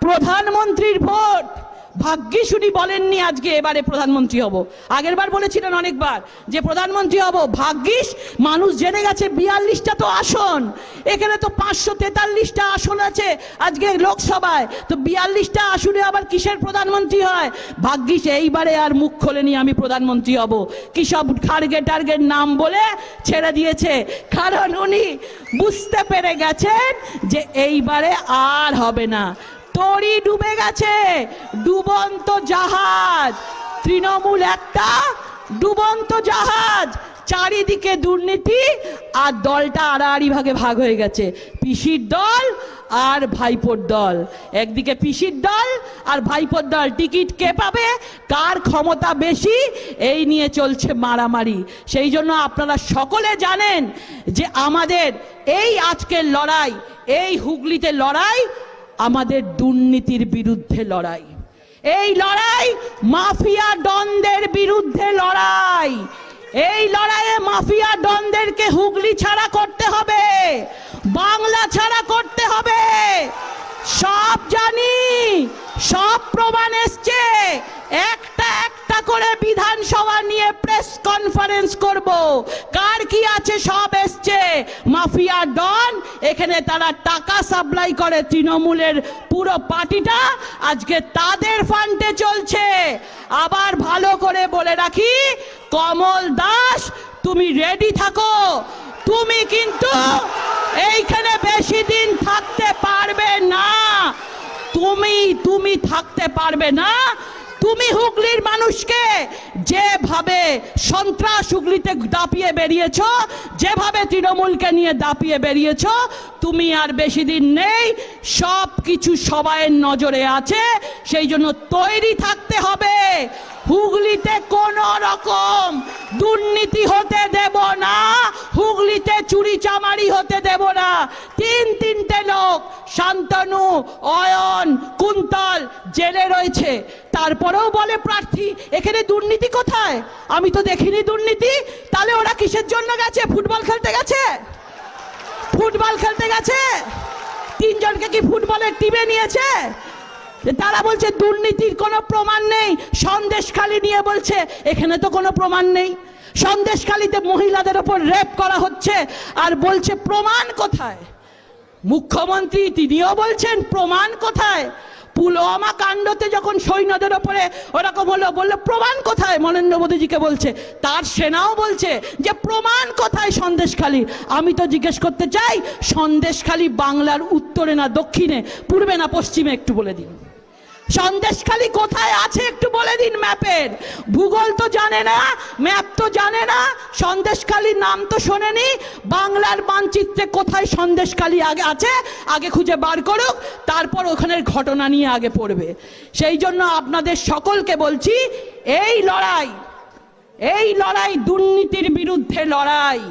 প্রধানমন্ত্রীর ভোট। ভাগ্যিস উনি বলেননি, আজকে এবারে প্রধানমন্ত্রী হব। আগের বার বলেছিলেন অনেকবার যে প্রধানমন্ত্রী হব, ভাগ্যিস, মানুষ জেনে গেছে বিয়াল্লিশটা তো আসন। এখানে তো পাঁচশো তেতাল্লিশটা আসন আছে আজকে লোকসভায়। তো বিয়াল্লিশটা আসনে আবার কিসের প্রধানমন্ত্রী হয়? ভাগ্যিস, এইবারে আর মুখ খোলেনি আমি প্রধানমন্ত্রী হব। কি সব খার্গে টার্গের নাম বলে ছেড়ে দিয়েছে? কারণ উনি বুঝতে পেরে গেছেন যে এইবারে আর হবে না। তরি ডুবে গেছে, ডুবন্ত জাহাজ। তৃণমূল একটা, ডুবন্ত জাহাজ। চারিদিকে দুর্নীতি আর দলটা আড়াআড়ি ভাগে ভাগ হয়ে গেছে। পিসির দল আর ভাইপোর দল। একদিকে পিসির দল আর ভাইপোর দল টিকিট কে পাবে, কার ক্ষমতা বেশি, এই নিয়ে চলছে মারামারি। সেই জন্য আপনারা সকলে জানেন যে আমাদের এই আজকের লড়াই, এই হুগলিতে লড়াই আমাদের দুর্নীতির বিরুদ্ধে লড়াই। এই লড়াই মাফিয়া ডনদের বিরুদ্ধে লড়াই। এই লড়াইয়ে মাফিয়া ডনদেরকে হুগলি ছাড়া করতে হবে, বাংলা ছাড়া করতে হবে। সব জানি, সব প্রমাণ এসছে। একটা একটা করে বিধানসভা নিয়ে প্রেস কনফারেন্স করব। কার কি আছে? সব এসছে। মাফিয়া ডন, এখানে তারা টাকা সাপ্লাই করে তৃণমূলের পুরো পার্টিটা। আজকে তাদের ফান্ডে চলছে। আবার ভালো করে বলে রাখি, কমল দাস, তুমি রেডি থাকো। তুমি কিন্তু এইখানে বেশি দিন থাকতে পারবে না। তুমি তুমি থাকতে পারবে না। তুমি হুগলির মানুষকে যেভাবে সন্ত্রাস হুগলিতে দাপিয়ে বেরিয়েছ, যেভাবে তৃণমূলকে নিয়ে দাপিয়ে বেরিয়েছ, তুমি আর বেশি দিন নেই সব কিছু সবাইয়ের নজরে আছে, সেই জন্য তৈরি থাকতে হবে। হুগলিতে কোন রকম দুর্নীতি হতে অয়ন, কুন্তল, জেলে রয়েছে। তারপরেও বলে প্রার্থী, এখানে দুর্নীতি কোথায়? আমি তো দেখিনি দুর্নীতি। তাহলে ওরা কিসের জন্য গেছে? ফুটবল খেলতে গেছে? ফুটবল খেলতে গেছে? তিনজনকে কি ফুটবলের টিমে নিয়েছে? তারা বলছে, দুর্নীতির কোনো প্রমাণ নেই। সন্দেশখালি নিয়ে বলছে, এখানে তো কোনো প্রমাণ নেই। সন্দেশখালিতে মহিলাদের ওপর রেপ করা হচ্ছে। আর বলছে, প্রমাণ কোথায়? মুখ্যমন্ত্রী তিনিও বলছেন, প্রমাণ কোথায়? পুলওয়ামা কাণ্ডতে যখন সৈন্যদের ওপরে ওরকম হলো, বলল, প্রমাণ কোথায়? মনেন্দ্র মোদীজিকে বলছে। তার সেনাও বলছে যে, প্রমাণ কোথায় সন্দেশখালি? আমি তো জিজ্ঞেস করতে চাই, সন্দেশখালি বাংলার উত্তরে না দক্ষিণে? পূর্বে না পশ্চিমে? একটু বলে দিন। সন্দেশখালি কোথায় আছে একটু বলে দিন ম্যাপের। ভূগোল তো জানে না, ম্যাপ তো জানে না, সন্দেশখালির নাম তো শোনেনি। বাংলার মানচিত্রে কোথায় সন্দেশখালি আগে আছে, আগে খুঁজে বার করুক, তারপর ওখানের ঘটনা নিয়ে আগে পড়বে। সেই জন্য আপনাদের সকলকে বলছি, এই লড়াই এই লড়াই দুর্নীতির বিরুদ্ধে লড়াই।